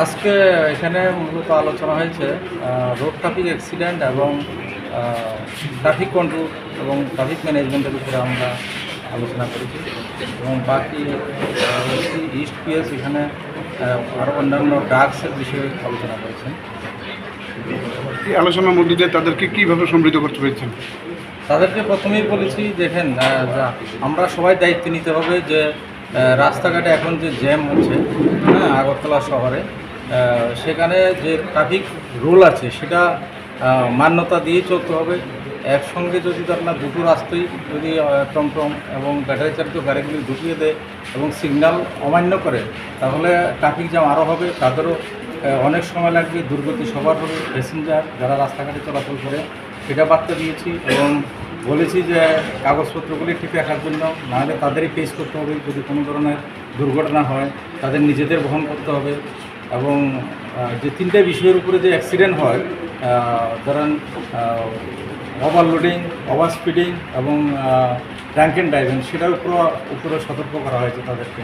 আজকে এখানে মূলত আলোচনা হয়েছে রোড ট্রাফিক অ্যাক্সিডেন্ট এবং ট্রাফিক কন্ট্রোল এবং ট্রাফিক ম্যানেজমেন্টের উপরে আমরা আলোচনা করেছি এবং বাকি ইস্ট পিএস এখানে আরও অন্যান্য ড্রাগসের বিষয়ে আলোচনা করেছেন। এই আলোচনার মধ্যে দিয়ে তাদেরকে কীভাবে সমৃদ্ধ করতে পেরেছেন? তাদেরকে প্রথমেই বলেছি দেখেন আমরা সবাই দায়িত্ব নিতে হবে যে রাস্তাঘাটে এখন যে জ্যাম হচ্ছে হ্যাঁ আগরতলা শহরে সেখানে যে ট্রাফিক রুল আছে, সেটা মান্যতা দিয়ে চলতে হবে। একসঙ্গে যদি আপনার দুটো রাস্তায় যদি টমটম এবং ব্যাটারি চালিত গাড়িগুলি ঢুকিয়ে দেয় এবং সিগন্যাল অমান্য করে, তাহলে ট্রাফিক জ্যাম আরও হবে। তাদেরও অনেক সময় লাগবে, দুর্গতি সবার হবে। প্যাসেঞ্জার যারা রাস্তাঘাটে চলাচল করে সেটা বার্তা দিয়েছি এবং বলেছি যে কাগজপত্রগুলি ঠিক রাখার জন্য, নাহলে তাদেরই ফেস করতে হবে যদি কোনো ধরনের দুর্ঘটনা হয়, তাদের নিজেদের বহন করতে হবে এবং যে তিনটে বিষয়ের উপরে যে অ্যাক্সিডেন্ট হয় ধরেন ওভারলোডিং ওভার স্পিডিং এবং ড্রাঙ্কেন ড্রাইভিং সেটার উপর উপরে সতর্ক করা হয়েছে তাদেরকে।